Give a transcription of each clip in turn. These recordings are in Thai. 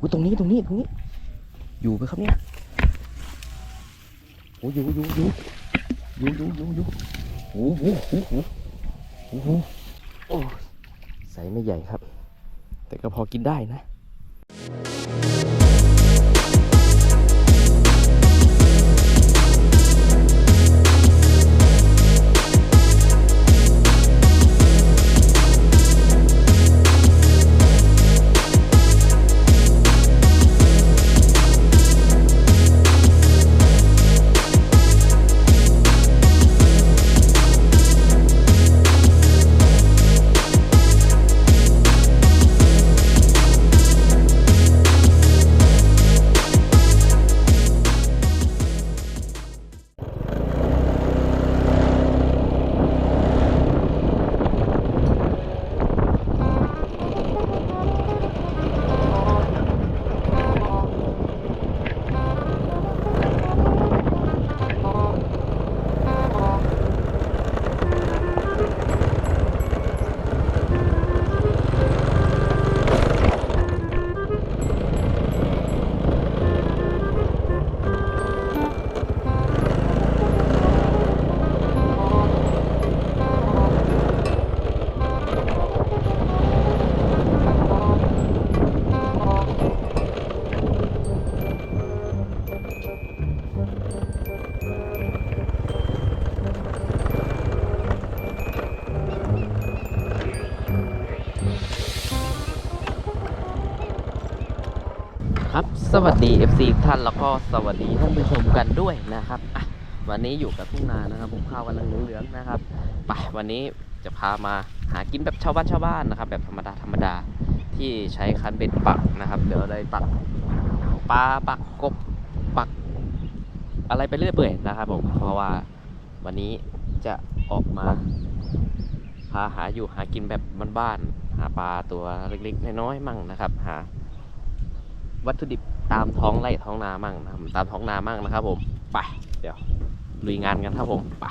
อุ้ยตรงนี้ตรงนี้ตรงนี้ อยู่ไหมครับเนี่ยโอ้อยู่อยู่อยู่อยู่อยู่อยู่อยู่โอ้โหโอ้โหโอ้โหโอ้ใส่ไม่ใหญ่ครับ แต่ก็พอกินได้นะ วัสดี FC ท่านแล้วก็สวัสดีท่านผู้ชมกันด้วยนะครับอะวันนี้อยู่กับทุ่งนานะครับผมข้าวกำลังเหลืองๆนะครับไปวันนี้จะพามาหากินแบบชาวบ้านชาวบ้านนะครับ แบบธรรมดาธรรมดาที่ใช้คันเบ็ดปักนะครับ เดี๋ยวได้ปักปลาปักกบปัก อะไรไปเรื่อยเปื่อยนะครับผมเพราะว่าวันนี้จะออกมา พาหาอยู่หากินแบบบ้านๆหาปลาตัวเล็กๆน้อยๆมั่งนะครับ หาวัตถุดิบ ตามท้องไร่ท้องนามั่งนะครับตามท้องนามั่งนะครับ ผมไปเดี๋ยวลุยงานกันครับผมไป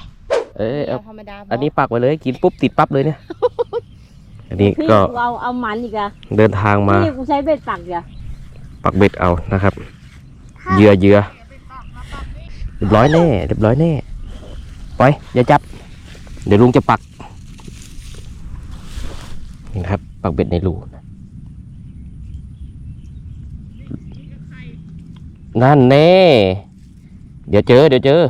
เอ้ยเอาธรรมดาอันนี้ปักไว้เลยกินปุ๊บติดปั๊บเลยเนี่ย อันนี้พี่ก็เอาเอามันอีกอะเดินทางมาพี่กูใช้เบ็ดปักอีกอะปักเบ็ดเอานะครับเหยื่อเหยื่อเรียบร้อยแน่เรียบร้อยแน่ไปอย่าจับ เดี๋ยวลุงจะปักนี่นะครับ ปักเบ็ดในรู นะนั่นแน่ เดี๋ยวเจอ เดี๋ยวเจอ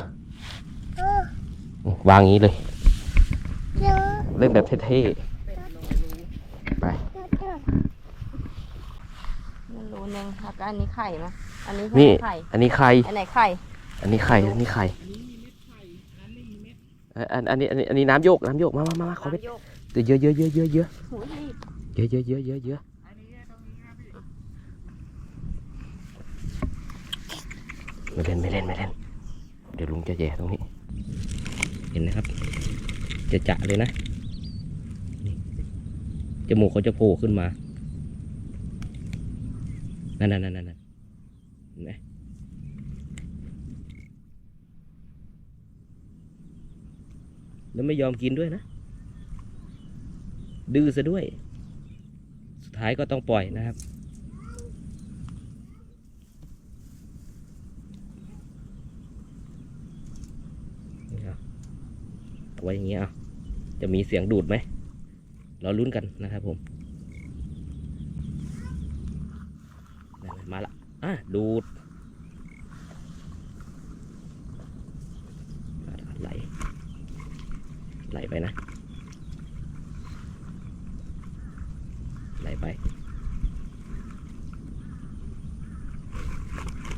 วางอย่างนี้เลย เล่นแบบเท่ๆ ไปมันรู้นึงแล้วก็อันนี้ไข่นะอันนี้นี่ ไข่ อันนี้ไข่อันไหนไข่ อันนี้ไข่อันนี้ไข่เอ่ออันอันนี้อันนี้อันนี้น้ำโยก น้ำโยก มามามามาขอเป็นโยกเยอะเยอะเยอะเยอะเยอะโอ้ยเยอะเยอะเยอะเยอะเยอะ ไม่เล่นไม่เล่นไม่เล่น เดี๋ยวลุงจะแย่ตรงนี้ เห็นนะครับ จะจะเลยนะจมูกเขาจะโผล่ขึ้นมา นั่นนั่นนั่นนั่นเห็นไหมแล้วไม่ยอมกินด้วยนะ ดื้อซะด้วย สุดท้ายก็ต้องปล่อยนะครับ นี่ครับเอา ไว้อย่างเงี้ยเอาจะมีเสียงดูดไหมเราลุ้นกันนะครับผมมาละอะดูดไหลไหลไปนะ ไหลไป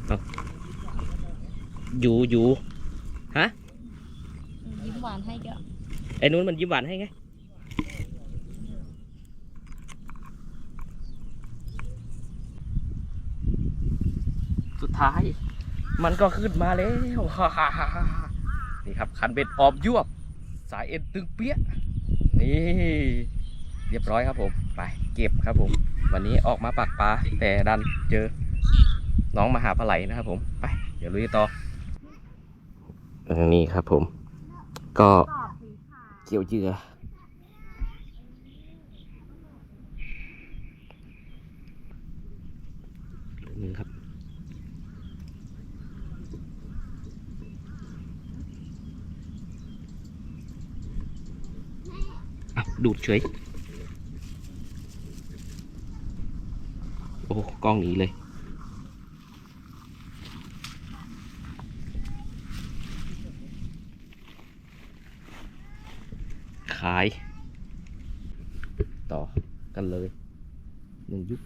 เอาอยู่อยู่ยิ้มห วานให้ก็ไอ้นู้นมันยิ้มหวานให้ไงสุดท้าย มันก็ขึ้นมาแล้ว นี่ครับคันเบ็ดออบยวบ สายเอ็นตึงเปี้ยะนี่ เรียบร้อยครับผม ไปเก็บครับผม วันนี้ออกมาปักปลาแต่ดันเจอ น้องมาหาปลาไหลนะครับผม ไป เดี๋ยวลุยต่อนี่ครับผม ก็เกี่ยวเหยื่อหนึ่งครับอะดูดเฉย โอ้โหกล้องหนีเลย ขาย ต่อกันเลยหนึ่งยุค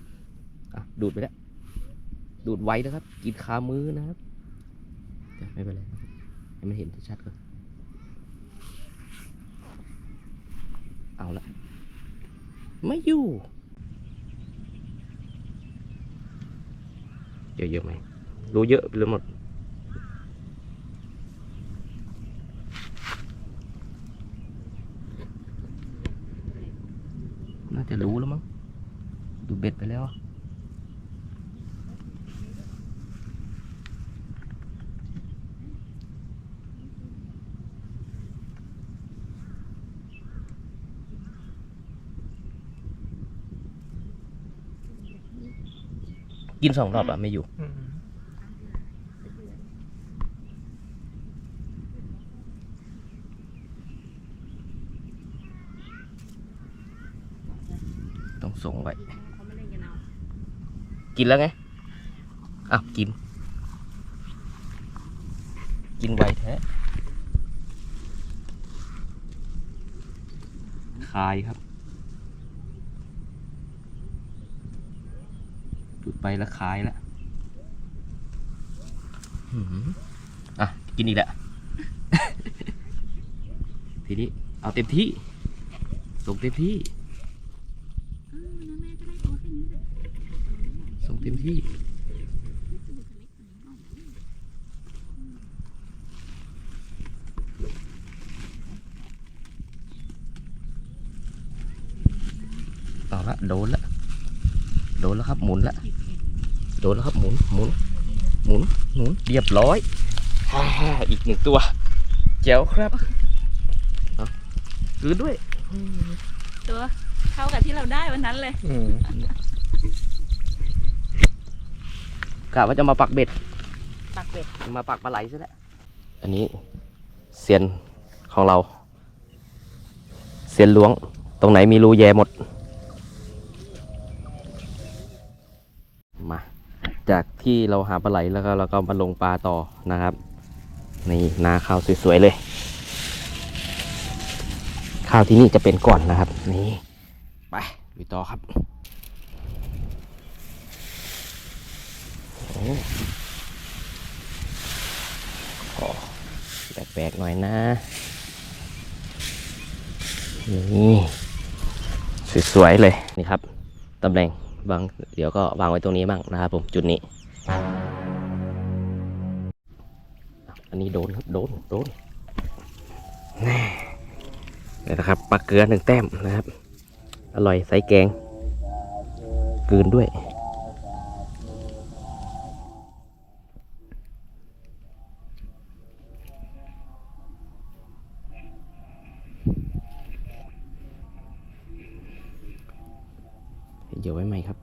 อะดูดไปแล้วดูดไว้นะครับ กินคามือนะครับไม่เป็นไรครับให้มันเห็นชัดก่อนเอาละไม่อยู่เยอะเยอะไหมรู้เยอะไปเลยหมด น่าจะรู้แล้วมั้ง ดูเบ็ดไปแล้ว กินสองรอบอะไม่อยู่ต้องส่งไว้ กินแล้วไงอ้าวกิน กินไวแท้คายครับจุด ไปแล้วคายแล้วหืมอะ กินอีกแล้ว ทีนี้ เอาเต็มที่ส่งเต็มที่ส่งเต็มที่เอาละ โดนละ โดนแล้วครับ หมุนละ โดนแล้วครับหมุนหมุนหมุนหมุนเรียบร้อยฮ่าฮ่าอีกหนึ่งตัวเจ๋วครับเอาคืนด้วยตัวเท่ากับที่เราได้วันนั้นเลยกะว่าจะมาปักเบ็ดปักเป็ดมาปักปลาไหลซะแล้วอันนี้เซียนของเราเซียนล้วง ตรงไหนมีรูแย่หมด มา จากที่เราหาปลาไหลแล้วก็เราก็มาลงปลาต่อนะครับนี่นาข้าวสวยๆเลยข้าวที่นี่จะเป็นก่อนนะครับ นี่ไปไปต่อครับโอ้ขอแปลกๆหน่อยนะ นี่ สวยๆเลยนี่ครับตำแหน่ง บางเดี๋ยวก็วางไว้ตรงนี้บ้างนะครับผมจุดนี้ อันนี้โดนครับโดนโดนนี่นะครับปลาเกลือหนึ่งแต้มนะครับ อร่อยใส่แกงกลืนด้วย เดี๋ยวไว้ไหมครับ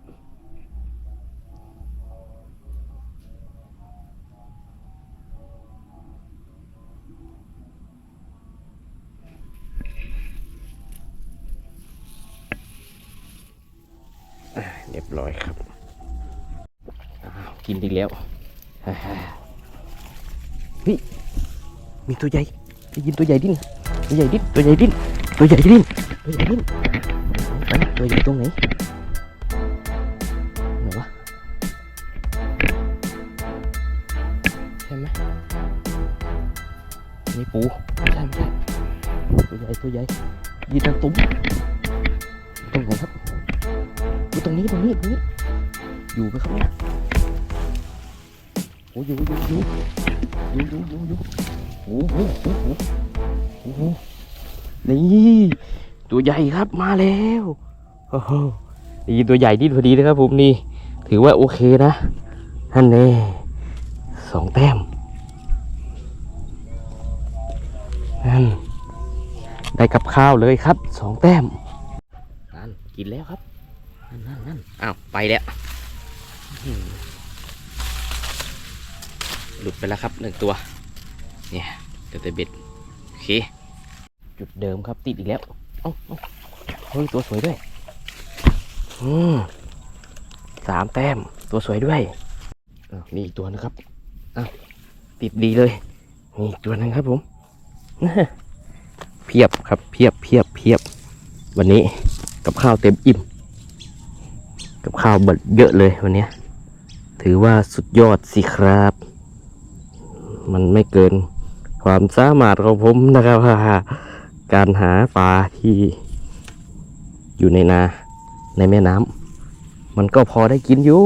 เรียบร้อยครับ กินดีแล้วฮ่าฮ่มีตัวใหญ่ได้ยินตัวใหญ่ดิ้น ตัวใหญ่ดิ้น ตัวใหญ่ดิ้น ตัวใหญ่ดิ้น ตัวใหญ่ดิ้น ตัวใหญ่ตรงไหน ปูไม่ใช่ไม่ใช่ตัวใหญ่ตัวใหญ่ยืนทางตุ้มตรงไหนครับอยู่ตรงนี้ตรงนี้ตรงนี้ อยู่ไหมครับเนี่ยโอ้ยอยู่อยู่อยู่อยู่อยู่อยู่อยู่โอ้โหโอ้โหโอ้โหนี่ตัวใหญ่ครับมาแล้วโอ้โหนี่ตัวใหญ่ดิ้นพอดีนะครับผมนี่ ถือว่าโอเคนะท่านแน่สองแต้ม นั่นได้กับข้าวเลยครับสองแต้มนั่นกินแล้วครับนั่นนั่นนั่นอ้าวไปแล้วหลุดไปแล้วครับหนึ่งตัว เนี่ยเดี๋ยวแต่เบ็ดโอเค จุดเดิมครับติดอีกแล้วเอ้าเฮ้ยตัวสวยด้วยอืมสามแต้มตัวสวยด้วยอ้านี่อีกตัวนะครับอ้าวติดดีเลยนี่อีกตัวนึงครับผม เพียบครับเพียบเพียบเพียบ วันนี้กับข้าวเต็มอิ่ม กับข้าวเบิดเยอะเลยวันนี้ถือว่าสุดยอดสิครับ มันไม่เกินความสามารถของผมนะครับ การหาปลาที่อยู่ในนาในแม่น้ำมันก็พอได้กินอยู่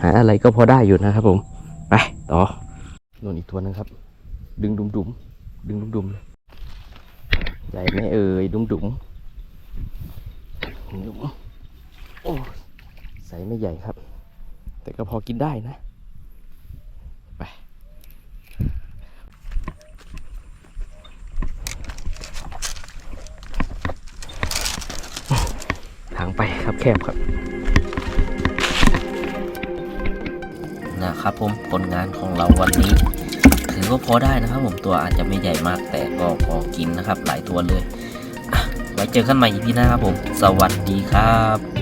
หาอะไรก็พอได้อยู่นะครับผม ไป ต่อนู่นอีกตัวหนึงครับ ดึงดุมดุมๆดึงดุมดุมใหญ่ไหมเอ่ยดุมดุมดุมโอ้ใส่ไม่ใหญ่ครับ แต่ก็พอกินได้นะ ไป ทางไปครับแคบครับนะครับผมผลงานของเราวันนี้ ก็พอได้นะครับผมตัวอาจจะไม่ใหญ่มากแต่ก็พอกินนะครับ หลายตัวเลย ไว้เจอกันใหม่อีพีหน้าครับผม สวัสดีครับ